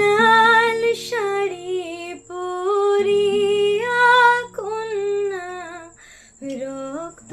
লাল শাড়ি পরিয়া কন্যা রক্ত